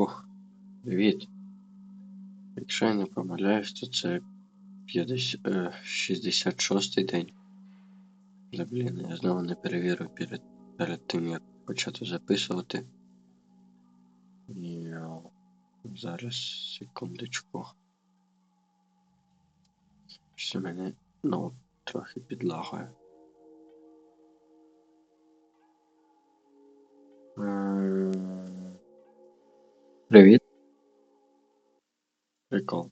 Ох, привіт. Якщо я не помиляюсь, то це 50, е, 66-й день. Да, блін, я знову не перевірив перед, перед тим, як почати записувати. І зараз секундочку. Що мене ну, трохи підлагає. Привіт. Прикол.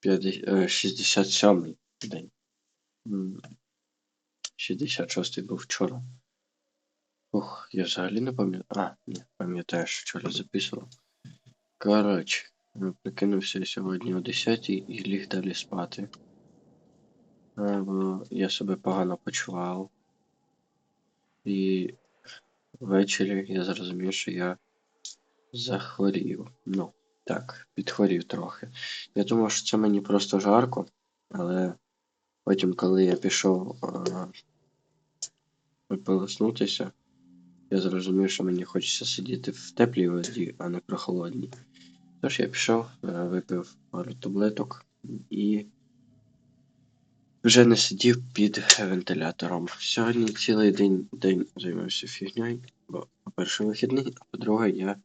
50, е, 67-й день. 66-й був вчора. Ух, я взагалі не пам'ятаю. А, ні, пам'ятаю, що вчора записував. Коротше, е, прикинувся сьогодні о 10 і ліг далі спати. Я себе погано почував. І ввечері я зрозумів, що я захворів. Ну, так, підхворів трохи. Я думав, що це мені просто жарко, але потім, коли я пішов е, полоснутися, я зрозумів, що мені хочеться сидіти в теплій воді, а не прохолодній. Тож я пішов, е, випив пару таблеток і вже не сидів під вентилятором. Сьогодні цілий день, день займався фігньою, бо, по-перше, вихідний, а по-друге, я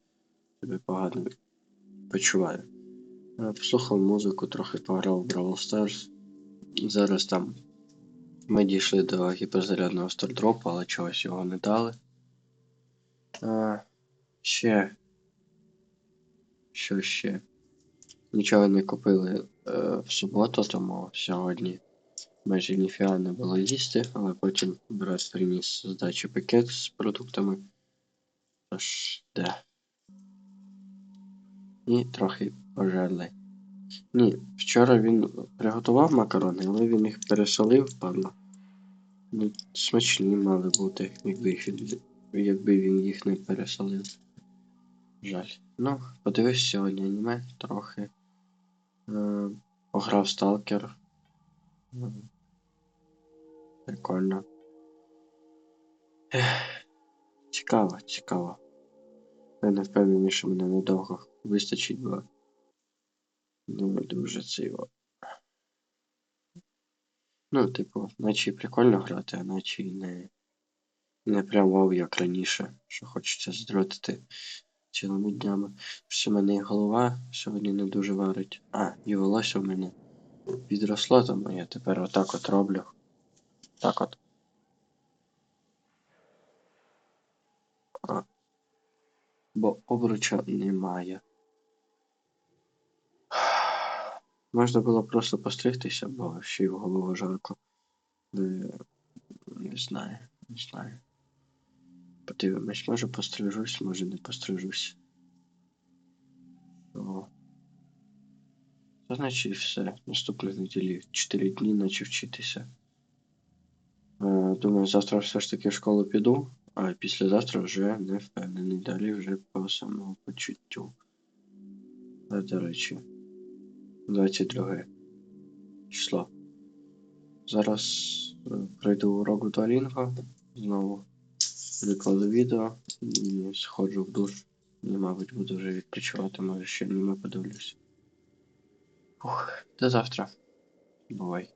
себе погано почуваю. Послухав музику, трохи пограв в Brawl Stars. Зараз там ми дійшли до гіперзарядного стардропу, але чогось його не дали. А, ще. Що ще? Нічого не купили е, в суботу, тому сьогодні майже ніфіга не було їсти, але потім брат приніс з дачі пакет з продуктами. Тож, де. І трохи пожерли. Ні, вчора він приготував макарони, але він їх пересолив, падла. Ну, смачні мали бути, якби, якби він їх не пересолив. Жаль. Ну, подивись сьогодні аніме трохи. Е, пограв Сталкер. М, Прикольно. Цікаво, цікаво. Я не впевнений, що мене недовго вистачить, бо не дуже циво. Ну, типу, наче і прикольно грати, а наче і не, не прям як раніше, що хочеться здротити цілими днями. Що в мене і голова сьогодні не дуже варить. А, і волосся в мене підросло, тому я тепер отак от роблю. Так от. А. Бо обруча немає. Можна було просто постригтися, бо ще й в голову жарко. Е, Не знаю, не знаю. Подивимось, може пострижусь, може не пострижусь. О. Це значить все. Наступної неділі 4 дні наче вчитися. Е, Думаю, завтра все ж таки в школу піду, а післязавтра вже не впевнений. Далі вже по самому почуттю. А, до речі, 22 число. Зараз е, пройду урок Duolingo знову. Викладу відео і сходжу в душ. І, мабуть, буду вже відпочивати, може ще аніме подивлюсь. Ух, до завтра. Бувай.